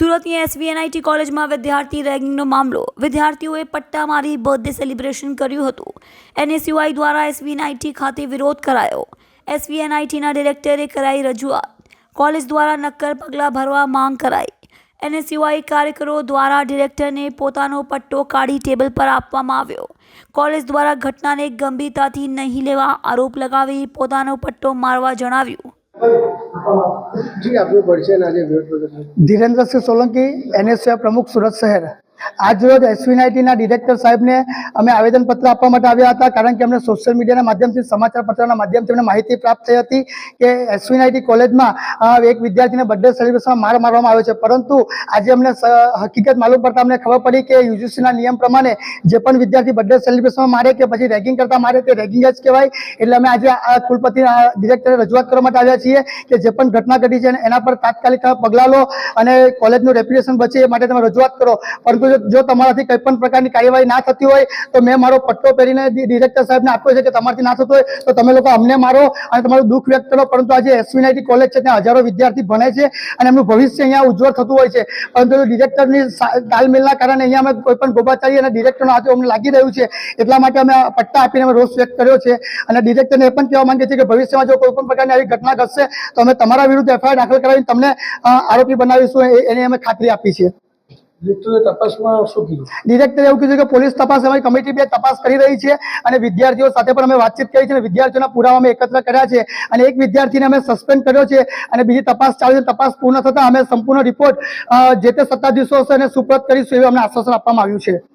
સુરતની એસવીએનઆઈટી કોલેજમાં વિદ્યાર્થી રેગિંગનો મામલો. વિદ્યાર્થીઓએ પટ્ટા મારી બર્થડે સેલિબ્રેશન કર્યું હતું. એનએસયુઆઈ દ્વારા એસવીએનઆઈટી ખાતે વિરોધ કરાયો. એસવીએનઆઈટીના ડિરેક્ટરે કરાઈ રજૂઆત. કોલેજ દ્વારા નક્કર પગલાં ભરવા માંગ કરાઈ. એનએસયુઆઈ કાર્યકરો દ્વારા ડિરેક્ટરને પોતાનો પટ્ટો કાઢી ટેબલ પર આપવામાં આવ્યો. કોલેજ દ્વારા ઘટનાને ગંભીરતાથી નહીં લેવા આરોપ લગાવી પોતાનો પટ્ટો મારવા જણાવ્યું. જી આપનું પરિચય આજે ધીરેન્દ્રસિંહ સોલંકી એનએસયુઆઈ પ્રમુખ સુરત શહેર. આજરોજ એસવીનાઇટીના ડિરેક્ટર સાહેબને અમે આવેદનપત્ર આપવા માટે આવ્યા હતા, કારણ કે અમને સોશિયલ મીડિયાના માધ્યમથી, સમાચાર પત્રના માધ્યમથી અમને માહિતી પ્રાપ્ત થઈ હતી કે એસવીનાઇટી કોલેજમાં એક વિદ્યાર્થીને બર્થડે સેલિબ્રેશનમાં માર મારવામાં આવ્યો છે. પરંતુ આજે અમને હકીકત માલુમ પડતા અમને ખબર પડી કે યુજીસીના નિયમ પ્રમાણે જે પણ વિદ્યાર્થી બર્થડે સેલિબ્રેશનમાં મારે કે પછી રેગિંગ કરતા મારે તે રેગિંગ જ કહેવાય. એટલે અમે આજે આ કુલપતિ ડિરેક્ટરને રજૂઆત કરવા માટે આવ્યા છીએ કે જે પણ ઘટના ઘટી છે એના પર તાત્કાલિક પગલાં લો અને કોલેજનું રેપ્યુટેશન બચે એ માટે તમે રજૂઆત કરો. પરંતુ જો- તમારાથી કોઈ પણ પ્રકારની કાર્યવાહી ના થતી હોય, તો મેં મારો પટ્ટો પહેરીને ડિરેક્ટર સાહેબને આપ્યો છે કે તમારાથી ના થતું હોય, તો તમે લોકો અમને મારો અને તમારું દુઃખ વ્યક્ત કરો, પરંતુ આજે એસવીનાઈટી કોલેજ છે, ત્યાં હજારો વિદ્યાર્થી ભણે છે અને એમનું ભવિષ્ય અહીંયા ઉજ્જવળ થતું હોય છે. પરંતુ ડિરેક્ટરની તાલમેલના કારણે અહીંયા અમે કોઈ પણ ગોબાચારી અને ડિરેક્ટરનો આજે અમને લાગી રહ્યું છે, એટલા માટે અમે પટ્ટા આપીને અમે રોષ વ્યક્ત કર્યો છે. અને ડિરેક્ટરને એ પણ કહેવા માંગીએ છીએ કે ભવિષ્યમાં જો કોઈ પણ પ્રકારની આવી ઘટના ઘટશે, તો અમે તમારા વિરુદ્ધ એફઆઈઆર દાખલ કરાવીને તમને આરોપી બનાવીશું એની અમે ખાતરી આપી છે. ડિરેક્ટરે એવું કીધું કે પોલીસ તપાસ અમારી કમિટી બે તપાસ કરી રહી છે અને વિદ્યાર્થીઓ સાથે પણ અમે વાતચીત કરી છે અને વિદ્યાર્થીઓના પુરાવા અમે એકત્ર કર્યા છે અને એક વિદ્યાર્થીને અમે સસ્પેન્ડ કર્યો છે અને બીજી તપાસ ચાલુ છે. તપાસ પૂર્ણ થતાં અમે સંપૂર્ણ રિપોર્ટ જે તે સત્તાધીશો હશે અને સુપ્રત કરીશું એવું અમને આશ્વાસન આપવામાં આવ્યું છે.